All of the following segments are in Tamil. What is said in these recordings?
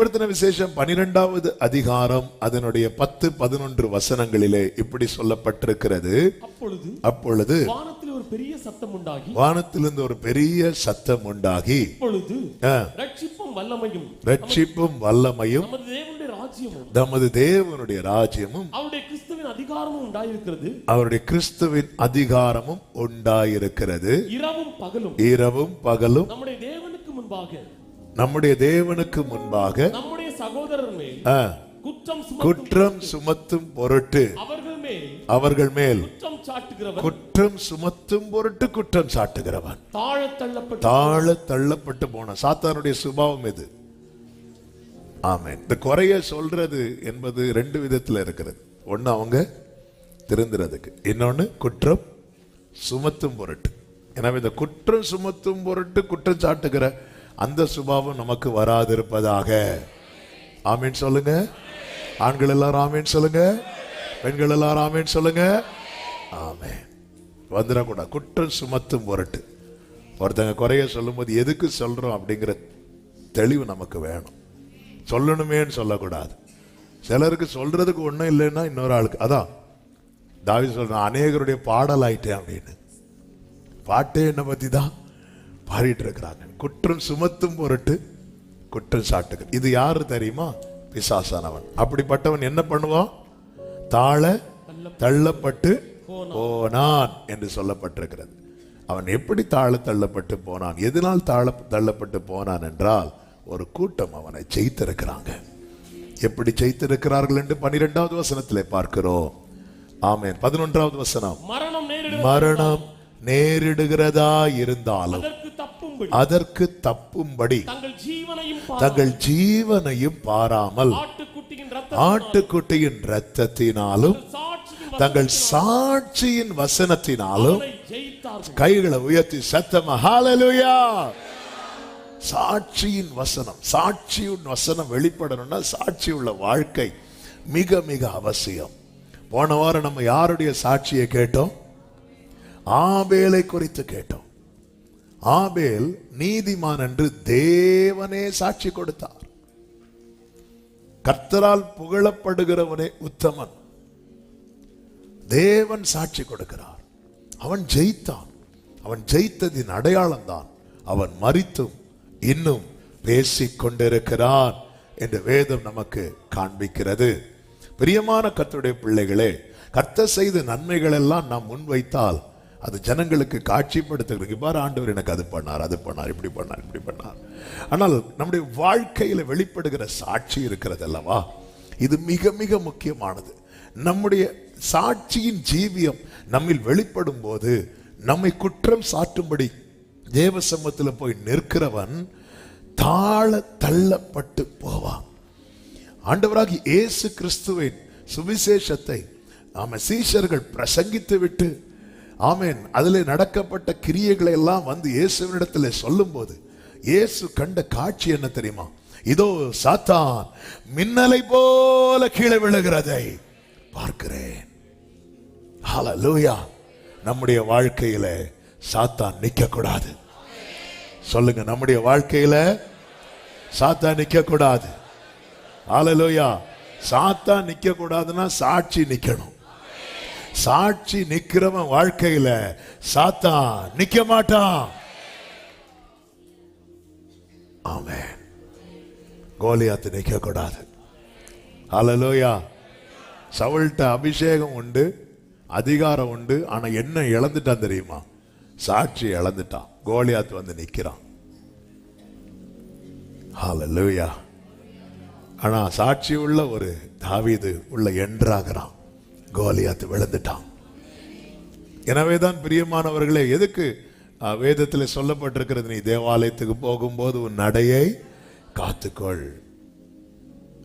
வெளிப்படுத்தின விசேஷம் பனிரெண்டாவது அதிகாரம் அதனுடைய பத்து பதினொன்று வசனங்களிலே இப்படி சொல்லப்பட்டிருக்கிறது. அப்பொழுது அப்பொழுது வானத்தில் ஒரு பெரிய சத்தம் உண்டாகி. வானத்திலிருந்து ஒரு பெரிய சத்தம் உண்டாகி. அப்பொழுது ஆ, ரட்சிப்பும் வல்லமையும் ரட்சிப்பும் வல்லமையும் நமது தேவனுடைய ராஜ்யமும் அவருடைய கிறிஸ்துவின் அதிகாரமும் உண்டாயிருக்கிறது. அவருடைய கிறிஸ்துவின் அதிகாரமும் உண்டாயிருக்கிறது. இரவும் பகலும் இரவும் பகலும் நம்முடைய தேவனுக்கு முன்பாக நம்முடைய தேவனுக்கு முன்பாக நம்முடைய சகோதரர் மேல் குற்றம் சுமத்தும் குற்றம் சுமத்தும் பொருட்டு அவர்கள் மேல் அவர்கள் மேல் குற்றம் சுமத்தும் பொருட்டு குற்றம் சாட்டுகிறவன். தள்ளப்பட்டு தாழ தள்ளப்பட்டு போன சாத்தானுடைய சுபாவம் இது ஆமென். இந்த குறைய சொல்றது என்பது ரெண்டு விதத்துல இருக்கிறது. ஒண்ணு அவங்க திருந்துறதுக்கு இன்னொன்னு குற்றம் சுமத்தும் பொருட்டு. எனவே இந்த குற்றம் சுமத்தும் பொருட்டு குற்றம் சாட்டுகிற அந்த சுபாவம் நமக்கு வராதிருப்பதாக. ஆமீன் சொல்லுங்க. ஆண்கள் எல்லாரும் ஆமீன் சொல்லுங்க. பெண்கள் எல்லாரும் ஆமீன் சொல்லுங்க. ஆமே வந்துடக்கூடாது குற்றம் சுமத்தும் பொருட்டு ஒருத்தங்க குறைய சொல்லும்போது எதுக்கு சொல்கிறோம் அப்படிங்கிற தெளிவு நமக்கு வேணும். சொல்லணுமேன்னு சொல்லக்கூடாது. சிலருக்கு சொல்கிறதுக்கு ஒன்றும் இல்லைன்னா இன்னொரு ஆளுக்கு. அதான். தாவி சொல்கிறேன் அநேகருடைய பாடல் ஆயிட்டேன் அப்படின்னு. பாட்டே என்னை பற்றி தான் பாடிட்டு இருக்கிறாங்க குற்றம் சுமத்தும் பொருட்டு குற்றம் சாட்டுக இது யாரு தெரியுமா? பிசாசானவன். அப்படிப்பட்டவன் என்ன பண்ணுவான்? தாழ தள்ளப்பட்டு போனான் என்று சொல்லப்பட்டிருக்கிறது. அவன் எப்படி தாழ தள்ளப்பட்டு போனான்? எதனால் தாழ தள்ளப்பட்டு போனான் என்றால் ஒரு கூட்டம் அவனை ஜெயித்திருக்கிறாங்க. எப்படி ஜெயித்திருக்கிறார்கள் என்று பனிரெண்டாவது வசனத்திலே பார்க்கிறோம். ஆமென். பதினொன்றாவது வசனம். மரணம் நேரிடுகிறதா? இருந்தாலும் அதற்கு தப்பும்படி தங்கள் ஜீவனையும் பாராமல் ஆட்டுக்குட்டியின் சாட்சியின் தங்கள் சாட்சியின் வசனத்தினாலும் கைகளை உயர்த்தி சத்தமா? ஹalleluya சாட்சியின் வசனம் சாட்சியின் வசனம் வெளிப்படணும்னா சாட்சி உள்ள வாழ்க்கை மிக மிக அவசியம். போன வாரம் நம்ம யாருடைய சாட்சியை கேட்டோம்? ஆபேலை குறித்து கேட்டோம். ஆபேல் நீதிமான் என்று தேவனே சாட்சி கொடுத்தார். கர்த்தரால் புகழப்படுகிறவனே உத்தமன். தேவன் சாட்சி கொடுக்கிறார். அவன் ஜெயித்தான். அவன் ஜெயித்ததின் அடையாளம் தான் அவன் மறித்தும் இன்னும் பேசிக் கொண்டிருக்கிறான் என்று வேதம் நமக்கு காண்பிக்கிறது. பிரியமான கத்துடைய பிள்ளைகளே கர்த்தர் செய்த நன்மைகள் எல்லாம் நாம் முன்வைத்தால் அது ஜனங்களுக்கு காட்சிப்படுத்துகிறது இவ்வாறு ஆண்டவர் எனக்கு அது பண்ணார் அது பண்ணார் இப்படி பண்ணார் இப்படி பண்ணார். ஆனால் நம்முடைய வாழ்க்கையில வெளிப்படுகிற சாட்சி இருக்கிறது அல்லவா? இது மிக மிக முக்கியமானது. நம்முடைய சாட்சியின் ஜீவியம் நம்மில் வெளிப்படும் போது நம்மை குற்றம் சாட்டும்படி தேவ போய் நிற்கிறவன் தாழ தள்ளப்பட்டு போவான். ஆண்டவராகி இயேசு கிறிஸ்துவின் சுவிசேஷத்தை நாம சீஷர்கள் பிரசங்கித்து விட்டு ஆமேன். அதில் நடக்கப்பட்ட கிரியைகளை எல்லாம் வந்து இயேசுவனிடத்தில் சொல்லும்போது இயேசு கண்ட காட்சி என்ன தெரியுமா? இதோ சாத்தான் மின்னலை போல கீழே விழுகிறதை பார்க்கிறேன். ஹalleluya நம்முடைய வாழ்க்கையில சாத்தான் நிக்க கூடாது சொல்லுங்க நம்முடைய வாழ்க்கையில சாத்தான் நிக்க கூடாது ஹalleluya சாத்தான் நிக்க கூடாதுன்னா சாட்சி நிக்கணும். சாட்சி நிக்கிறவன் வாழ்க்கையில சாத்தான் நிக்க மாட்டான். ஆமேன். கோலியாத்து நிக்க கூடாது அலலோயா சவுள்கிட்ட அபிஷேகம் உண்டு அதிகாரம் உண்டு ஆனா என்ன இழந்துட்டான் தெரியுமா? சாட்சி இழந்துட்டான். கோலியாத்து வந்து நிக்கிறான். ஹalleluya. ஆனா சாட்சி உள்ள ஒரு தாவீது உள்ள என்றாகிறான். கோலியாத்து விழுந்துட்டான். எனவே தான் பிரியமானவர்களே எதுக்கு வேதத்தில் சொல்லப்பட்டிருக்கிறது நீ தேவாலயத்துக்கு போகும்போது உன் நடையை காத்துக்கொள்.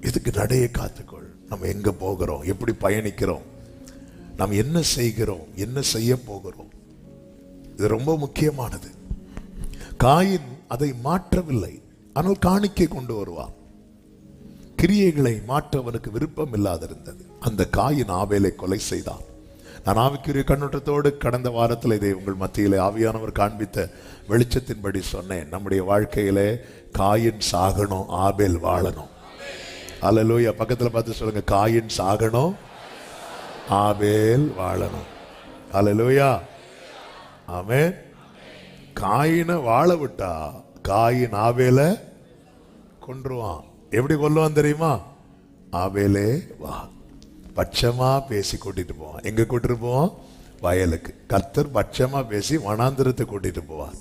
எதுக்கு நடையை காத்துக்கொள்? நம்ம எங்க போகிறோம்? எப்படி பயணிக்கிறோம்? நாம் என்ன செய்கிறோம்? என்ன செய்ய போகிறோம்? இது ரொம்ப முக்கியமானது. காயின் அதை மாற்றவில்லை. ஆனால் காணிக்கை கொண்டு வருவான். கிரியைகளை மாற்ற அவனுக்கு விருப்பம் இல்லாதிருந்தது அந்த காயின் ஆவேலை கொலை செய்தான். நான் ஆவிக்குரிய கண்ணோட்டத்தோடு கடந்த வாரத்தில் இதை உங்கள் மத்தியிலே ஆவியானவர் காண்பித்த வெளிச்சத்தின்படி சொன்னேன். நம்முடைய வாழ்க்கையிலே காயின் சாகணும் ஆபேல் வாழணும். அல்லேலூயா பக்கத்தில் பார்த்து சொல்லுங்க. காயின் சாகணும் ஆபேல் வாழணும். அலலோயா ஆமே காயினை வாழ விட்டா காயின் ஆவேல கொன்றுவான். எப்படி கொல்லுவான் தெரியுமா? ஆவேலே வா. பட்சமாக பேசி கூட்டிட்டு போவான். எங்க கூட்டிட்டு போவான்? வயலுக்கு. கர்த்தர் பட்சமா பேசி வனாந்திரத்தை கூட்டிட்டு போவார்.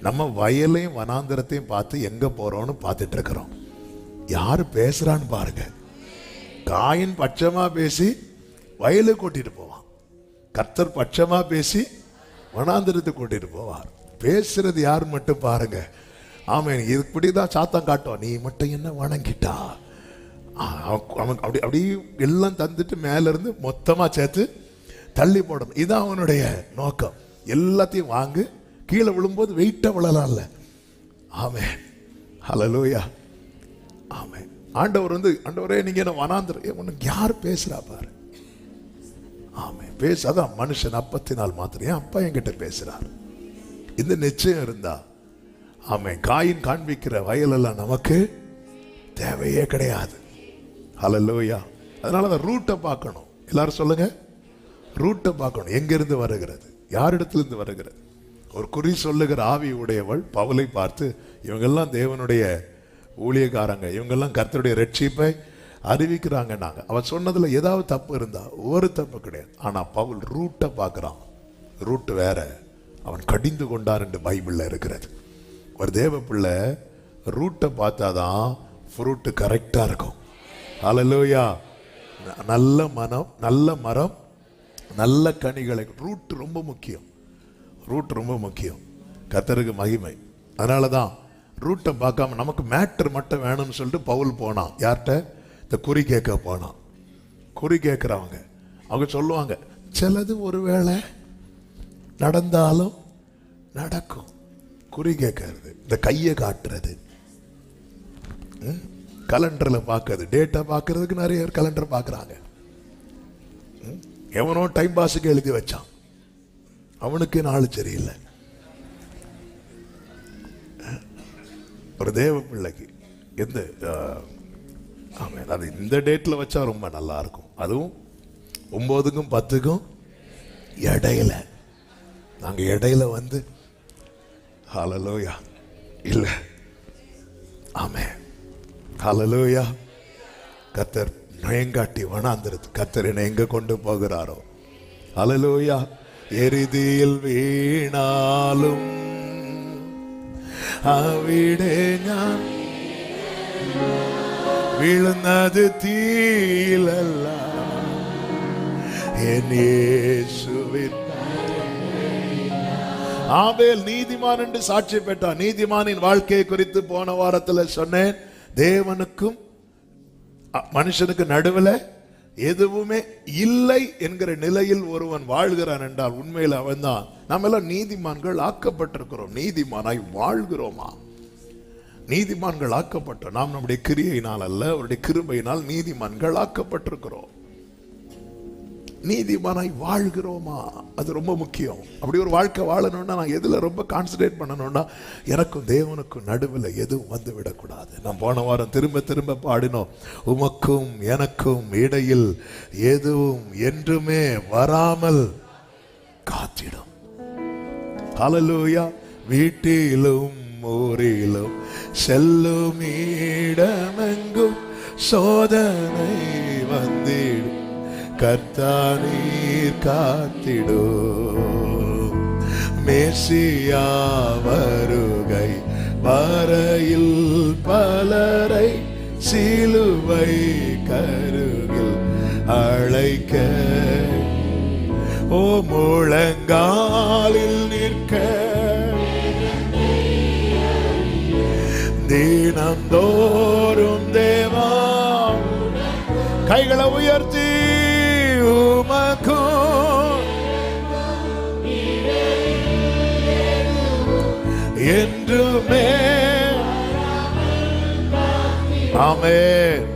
நம்ம வயலையும் வனாந்திரத்தையும் பார்த்து எங்க போறோம்னு பார்த்துட்டு இருக்கிறோம். யாரு பேசுறான்னு பாருங்க. காயின் பட்சமாக பேசி வயலுக்கு கூட்டிட்டு போவான். கர்த்தர் பட்சமா பேசி வனாந்திரத்தை கூட்டிட்டு போவார். பேசுறது யார் மட்டும் பாருங்க. ஆமாம் இப்படிதான் சாத்தம் காட்டும். நீ மட்டும் என்ன வணங்கிட்டா? ஆ, அவன் அவன் அப்படி அப்படி எல்லாம் தந்துட்டு மேலேருந்து இருந்து சேர்த்து தள்ளி போடணும். இதுதான் அவனுடைய நோக்கம். எல்லாத்தையும் வாங்கு. கீழே விழும்போது வெயிட்டாக விழலாம்ல. ஆமே ஹலலோயா ஆமே ஆண்டவர் வந்து ஆண்டவரே நீங்கள் என்ன வனாந்திர உனக்கு யார் பேசுகிறா பாரு. ஆமே பேச அதான் மனுஷன் அப்பத்தினால் மாத்திரம். என் அப்பா என்கிட்ட பேசுகிறார் இந்த நிச்சயம் இருந்தா அவன் காயின் காண்பிக்கிற வயலெல்லாம் நமக்கு தேவையே கிடையாது. ஹalleluya அதனால அந்த ரூட்டை பார்க்கணும். எல்லாரும் சொல்லுங்க. ரூட்டை பார்க்கணும். எங்கிருந்து வருகிறது? யாரிடத்திலிருந்து வருகிறது? ஒரு குறி சொல்லுகிற ஆவி உடையவள் பவுலை பார்த்து இவங்கெல்லாம் தேவனுடைய ஊழியக்காரங்க. இவங்கெல்லாம் கர்த்தருடைய ரட்சிப்பை அறிவிக்கிறாங்க நாங்கள் அவன் சொன்னதில் ஏதாவது தப்பு இருந்தா ஒரு தப்பு கிடையாது. ஆனால் பவுல் ரூட்டை பார்க்குறான். ரூட்டு வேற. அவன் கடிந்து கொண்டார் என்று பைபிளில் இருக்கிறது. ஒரு தேவ பிள்ளை ரூட்டை பார்த்தாதான் ஃப்ரூட்டு கரெக்டாக இருக்கும். அலலோயா ந- நல்ல மனம் நல்ல மரம் நல்ல கனிகளை. ரூட் ரொம்ப முக்கியம். ரூட் ரொம்ப முக்கியம். கத்தருக்கு மகிமை. அதனால தான் ரூட்டை பார்க்காம நமக்கு மேட்டர் மட்டும் வேணும்னு சொல்லிட்டு பவுல் போனான். யார்கிட்ட? இந்த குறி கேட்க போனான். குறி கேட்குறவங்க. அவங்க சொல்லுவாங்க சிலது ஒருவேளை நடந்தாலும் நடக்கும். குறி கேட்கறது இந்த கையை காட்டுறது. கலண்டரில் பார்க்கறது டேட்டா பார்க்கறதுக்கு நிறைய பேர் கலண்டர் பார்க்குறாங்க எவனோ டைம் பாஸுக்கு எழுதி வச்சான். அவனுக்கு நாள் சரியில்லை. ஒரு தேவ பிள்ளைக்கு எந்த ஆமாம் அது இந்த டேட்டில் வச்சா ரொம்ப நல்லா இருக்கும் அதுவும் ஒம்போதுக்கும் பத்துக்கும் இடையில. நாங்கள் இடையில வந்து ஹலலோயா இல்லை. ஆமே ஹலலோயா கத்தர் நயங்காட்டி வனாந்திருது கத்தர் என்னை எங்கே கொண்டு போகிறாரோ? ஹலலோயா எரிதியில் வீணாலும் அவிடே ஞான் விழுந்தது தீலல்ல என் இயேசுவின் ஆபேல் நீதிமான் என்று சாட்சி பெற்றான். நீதிமானின் வாழ்க்கையை குறித்து போன வாரத்தில் சொன்னேன். தேவனுக்கும் மனுஷனுக்கு நடுவில் எதுவுமே இல்லை என்கிற நிலையில் ஒருவன் வாழ்கிறான் என்றால் உண்மையில் அவன்தான். நம்ம எல்லாம் நீதிமான்கள் ஆக்கப்பட்டிருக்கிறோம். நீதிமானாய் வாழ்கிறோமா? நீதிமான்கள் ஆக்கப்பட்டோம். நாம் நம்முடைய கிரியையினால் அல்ல அவருடைய கிருபையினால் நீதிமான்கள் ஆக்கப்பட்டிருக்கிறோம். நீதிமானாய் வாழ்கிறோமா? அது ரொம்ப முக்கியம். அப்படி ஒரு வாழ்க்கை வாழணும்னா நான் எதில் ரொம்ப கான்சன்ட்ரேட் பண்ணணும்னா எனக்கும் தேவனுக்கும் நடுவில் எதுவும் வந்து விடக்கூடாது. நான் போன வாரம் திரும்ப திரும்ப பாடினோம். உமக்கும் எனக்கும் இடையில் எதுவும் என்றுமே வராமல் காத்திடும். ஹalleluya வீட்டிலும் ஊரிலும் செல்லும் இடமெங்கும் சோதனை வந்திடும் கர்த்தா காத்திடோ. மேசியா வருகை வரையில் பலரை சிலுவை கருகில் அழைக்க. ஓ முழங்காலில் நிற்க. தினந்தோறும் தேவா. கைகளை உயர்த்த. என்றுமே. ஆமென்.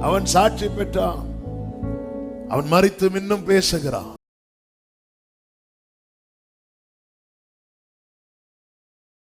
அவன் சாட்சி பெற்றான். அவன் மறித்து இன்னும் பேசுகிறான்.